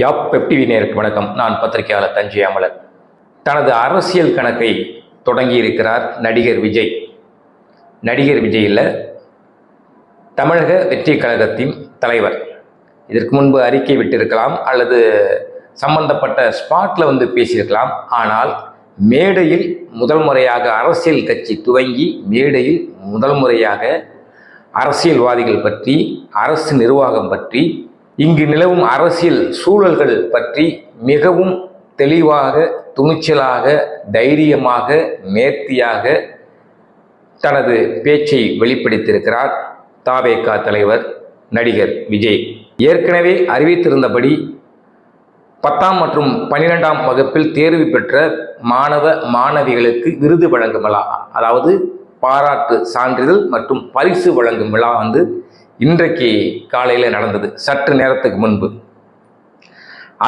யாப் பெப்டிவி நேருக்கு வணக்கம். நான் பத்திரிகையாளர் தஞ்சை அமலர். தனது அரசியல் கணக்கை தொடங்கி இருக்கிறார் நடிகர் விஜய். நடிகர் விஜய் தமிழக வெற்றி கழகத்தின் தலைவர். இதற்கு முன்பு அறிக்கை விட்டிருக்கலாம் அல்லது சம்பந்தப்பட்ட ஸ்பாட்டில் வந்து பேசியிருக்கலாம். ஆனால் மேடையில் முதல் முறையாக அரசியல் கட்சி துவங்கி மேடையில் முதல் முறையாக அரசியல்வாதிகள் பற்றி அரசு நிர்வாகம் பற்றி இங்கு நிலவும் அரசியல் சூழல்கள் பற்றி மிகவும் தெளிவாக துணிச்சலாக தைரியமாக நேர்த்தியாக தனது பேச்சை வெளிப்படுத்தியிருக்கிறார் தாவேகா தலைவர் நடிகர் விஜய். ஏற்கனவே அறிவித்திருந்தபடி பத்தாம் மற்றும் பன்னிரெண்டாம் வகுப்பில் தேர்வு பெற்ற மாணவ மாணவிகளுக்கு விருது வழங்கும் விழா அதாவது பாராட்டு சான்றிதழ் மற்றும் பரிசு வழங்கும் விழா வந்து இன்றைக்கு காலையில் நடந்தது சற்று நேரத்துக்கு முன்பு.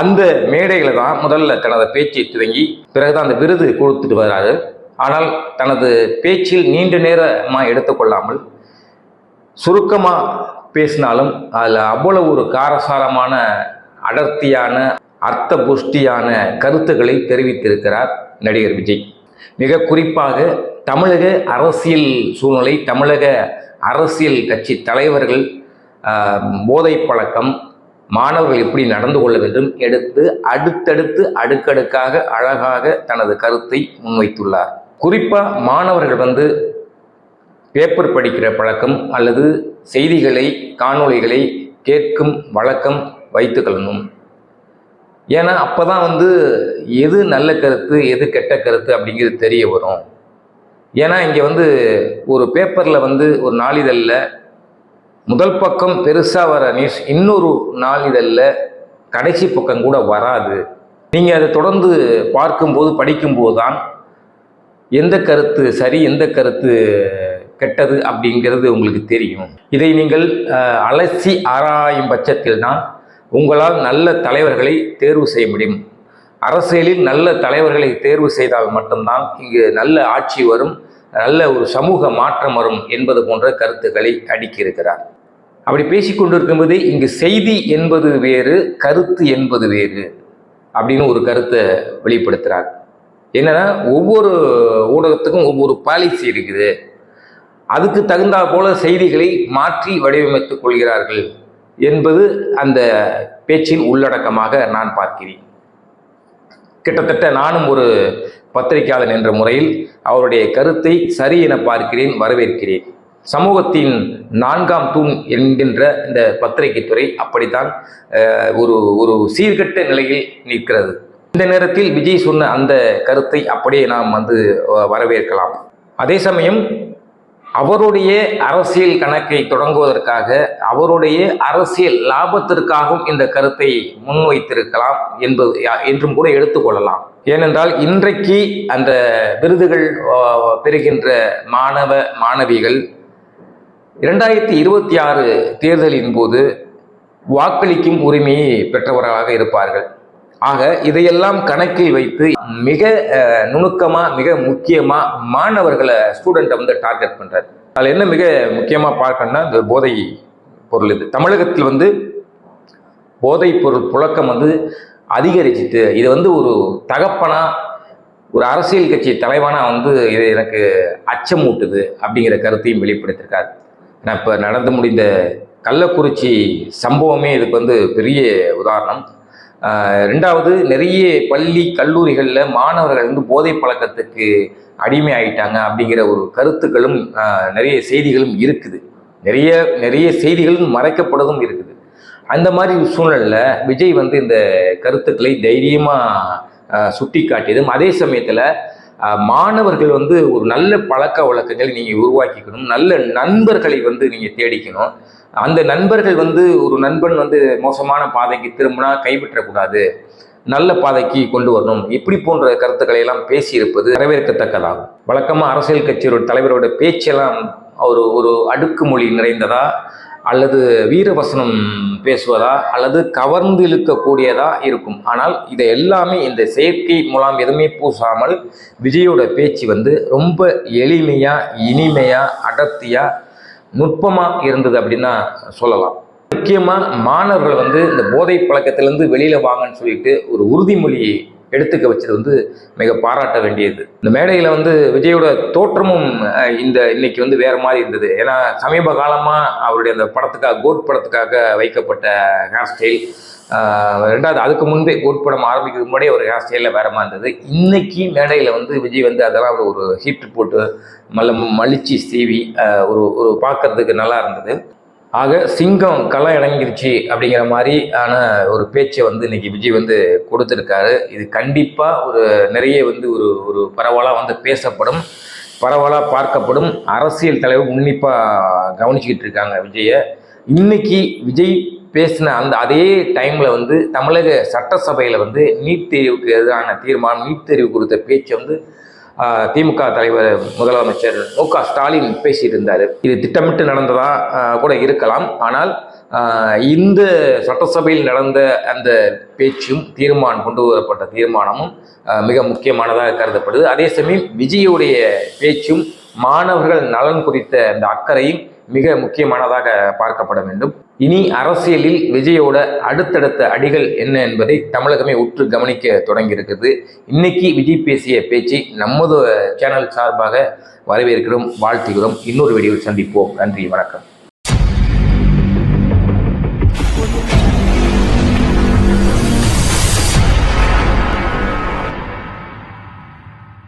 அந்த மேடையில் தான் முதல்ல தனது பேச்சை துவங்கி பிறகுதான் அந்த விருது கொடுத்துட்டு வர்றாரு ஆனால் தனது பேச்சில் நீண்ட நேரமாக எடுத்துக்கொள்ளாமல் சுருக்கமாக பேசினாலும் அதில் அவ்வளவு ஒரு காரசாரமான அடர்த்தியான அர்த்த புஷ்டியான கருத்துக்களை தெரிவித்திருக்கிறார் நடிகர் விஜய். மிக குறிப்பாக தமிழக அரசியல் சூழ்நிலை தமிழக அரசியல் கட்சி தலைவர்கள் போதை பழக்கம் மாணவர்கள் எப்படி நடந்து கொள்ள வேண்டும் எடுத்து அடுத்தடுத்து அடுக்கடுக்காக அழகாக தனது கருத்தை முன்வைத்துள்ளார். குறிப்பாக மாணவர்கள் வந்து பேப்பர் படிக்கிற பழக்கம் அல்லது செய்திகளை காணொளிகளை கேட்கும் வழக்கம் வைத்துக்கொள்ளணும் ஏன்னா அப்போ தான் வந்து எது நல்ல கருத்து எது கெட்ட கருத்து அப்படிங்கிறது தெரிய வரும். ஏன்னா இங்கே வந்து ஒரு பேப்பரில் வந்து ஒரு நாளிதழில் முதல் பக்கம் பெருசாக வர நியூஸ் இன்னொரு நாளிதழில் கடைசி பக்கம் கூட வராது. நீங்கள் அதை தொடர்ந்து பார்க்கும்போது படிக்கும்போது தான் எந்த கருத்து சரி எந்த கருத்து கெட்டது அப்படிங்கிறது உங்களுக்கு தெரியும். இதை நீங்கள் அலசி ஆராயும் பட்சத்தில் தான் உங்களால் நல்ல தலைவர்களை தேர்வு செய்ய முடியும். அரசியலில் நல்ல தலைவர்களை தேர்வு செய்தால் மட்டும்தான் இங்கு நல்ல ஆட்சி வரும் நல்ல ஒரு சமூக மாற்றம் வரும் என்பது போன்ற கருத்துக்களை அடுக்கியிருக்கிறார். அப்படி பேசிக்கொண்டிருக்கும்போது இங்கு செய்தி என்பது வேறு கருத்து என்பது வேறு அப்படின்னு ஒரு கருத்தை வெளிப்படுத்துகிறார் என்னன்னா ஒவ்வொரு ஊடகத்துக்கும் ஒவ்வொரு பாலிசி இருக்குது. அதுக்கு தகுந்தா போல செய்திகளை மாற்றி வடிவமைத்துக் கொள்கிறார்கள் என்பது அந்த பேச்சின் உள்ளடக்கமாக நான் பார்க்கிறேன். கிட்டத்தட்ட நானும் ஒரு பத்திரிகையாளன் என்ற முறையில் அவருடைய கருத்தை சரி என பார்க்கிறேன் வரவேற்கிறேன். சமூகத்தின் நான்காம் தூண் என்கின்ற இந்த பத்திரிகை துறை அப்படித்தான் ஒரு ஒரு சீர்கெட்ட நிலையில் நிற்கிறது. இந்த நேரத்தில் விஜய் சொன்ன அந்த கருத்தை அப்படியே நாம் வந்து வரவேற்கலாம். அதே சமயம் அவருடைய அரசியல் கணக்கை தொடங்குவதற்காக அவருடைய அரசியல் லாபத்திற்காகவும் இந்த கருத்தை முன்வைத்திருக்கலாம் என்பது என்றும் கூட எடுத்துக்கொள்ளலாம் ஏனென்றால் இன்றைக்கு அந்த விருதுகள் பெறுகின்ற மாணவ மாணவிகள் இரண்டாயிரத்தி இருபத்தி ஆறு தேர்தலின் போது வாக்களிக்கும் உரிமையை பெற்றவர்களாக இருப்பார்கள். ஆக இதையெல்லாம் கணக்கில் வைத்து மிக நுணுக்கமாக நுணுக்கமா மிக முக்கியமா மாணவர்களை ஸ்டூடெண்ட்டை வந்து டார்கெட் பண்றாரு. அதில் என்ன மிக முக்கியமா பார்க்கணும்னா இந்த போதை பொருள் இது. தமிழகத்தில் வந்து போதைப் பொருள் புழக்கம் வந்து அதிகரிச்சிட்டு இது வந்து ஒரு தகப்பனா ஒரு அரசியல் கட்சி தலைவனா வந்து இது எனக்கு அச்சமூட்டுது அப்படிங்கிற கருத்தையும் வெளிப்படுத்தியிருக்காரு. ஏன்னா இப்போ நடந்து முடிந்த கள்ளக்குறிச்சி சம்பவமே இதுக்கு வந்து பெரிய உதாரணம். ரெண்டாவது நிறைய பள்ளி கல்லூரிகளில் மாணவர்கள் வந்து போதை பழக்கத்துக்கு அடிமை ஆயிட்டாங்க அப்படிங்கிற ஒரு கருத்துக்களும் நிறைய செய்திகளும் இருக்குது. நிறைய நிறைய செய்திகளும் மறைக்கப்படுவதும் இருக்குது. அந்த மாதிரி சூழ்நிலையில் விஜய் வந்து இந்த கருத்துக்களை தைரியமாக சுட்டி காட்டியதும் அதே சமயத்தில் மாணவர்கள் வந்து ஒரு நல்ல பழக்க வழக்கங்களை நீங்கள் உருவாக்கிக்கணும் நல்ல நண்பர்களை வந்து நீங்கள் தேடிக்கணும். அந்த நண்பர்கள் வந்து ஒரு நண்பன் வந்து மோசமான பாதைக்கு திரும்பினா கைவிட்டக்கூடாது. நல்ல பாதைக்கு கொண்டு வரணும். இப்படி போன்ற கருத்துக்களை எல்லாம் பேசியிருப்பது வரவேற்கத்தக்கதாகும். வழக்கமாக அரசியல் கட்சியோட தலைவரோட பேச்செல்லாம் ஒரு ஒரு அடுக்குமொழி நிறைந்ததா? அல்லது வீரவசனம் பேசுவதா? அல்லது கவர்ந்து இழுக்கக்கூடியதா இருக்கும். ஆனால் இதை எல்லாமே இந்த செயற்கை மூலம் எதுவுமே பூசாமல் விஜயோட பேச்சு வந்து ரொம்ப எளிமையாக இனிமையாக அடர்த்தியாக நுட்பமாக இருந்தது அப்படின்னு தான் சொல்லலாம். முக்கியமாக மாணவர்கள் வந்து இந்த போதை பழக்கத்திலேருந்து வெளியில் வாங்கன்னு சொல்லிட்டு ஒரு உறுதிமொழி எடுத்துக்க வச்சது வந்து மிக பாராட்ட வேண்டியது. இந்த மேடையில் வந்து விஜயோட தோற்றமும் இந்த இன்னைக்கு வந்து வேற மாதிரி இருந்தது. ஏன்னா சமீப காலமாக அவருடைய அந்த படத்துக்காக கோட் படத்துக்காக வைக்கப்பட்ட ஹேர் ஸ்டைல் ரெண்டாவது அதுக்கு முன்பே கோட் படம் ஆரம்பிக்கிறதுக்கு முன்னாடியே ஒரு ஹேர் ஸ்டைலில் வேற மாதிரி இருந்தது. இன்னைக்கு மேடையில் வந்து விஜய் வந்து அதெல்லாம் ஒரு ஹீட் போட்டு மல்ல மலிச்சு சீவி ஒரு ஒரு பார்க்கறதுக்கு நல்லா இருந்தது. ஆக சிங்கம் களம் இறங்கிருச்சு அப்படிங்கிற மாதிரி ஆன ஒரு பேச்சை வந்து இன்னைக்கு விஜய் வந்து கொடுத்துருக்காரு. இது கண்டிப்பாக ஒரு நிறைய வந்து ஒரு ஒரு பரவலாக வந்து பேசப்படும் பரவலாக பார்க்கப்படும். அரசியல் தலைவர் உன்னிப்பாக கவனிச்சுக்கிட்டு இருக்காங்க விஜயை. இன்னைக்கு விஜய் பேசின அந்த அதே டைமில் வந்து தமிழக சட்டசபையில் வந்து நீட் தேர்வுக்கு எதிரான தீர்மானம் நீட் தேர்வு குறித்த பேச்சு வந்து திமுக தலைவர் முதலமைச்சர் மு க ஸ்டாலின் பேசியிருந்தார். இது திட்டமிட்டு நடந்ததா கூட இருக்கலாம். ஆனால் இந்த சட்டசபையில் நடந்த அந்த பேச்சும் தீர்மானம் கொண்டு வரப்பட்ட தீர்மானமும் மிக முக்கியமானதாக கருதப்படுது. அதே சமயம் விஜயுடைய பேச்சும் மாணவர்கள் நலன் குறித்த அந்த அக்கறையும் மிக முக்கியமானதாக பார்க்கப்பட வேண்டும். இனி அரசியலில் விஜயோட அடுத்தடுத்த அடிகள் என்ன என்பதை தமிழகமே உற்று கவனிக்க தொடங்கியிருக்குது இன்னைக்கு விஜய் பேசிய பேச்சை நமது சேனல் சார்பாக வரவேற்கிறோம் வாழ்த்துகிறோம். இன்னொரு வீடியோவில் சந்திப்போம். நன்றி வணக்கம்.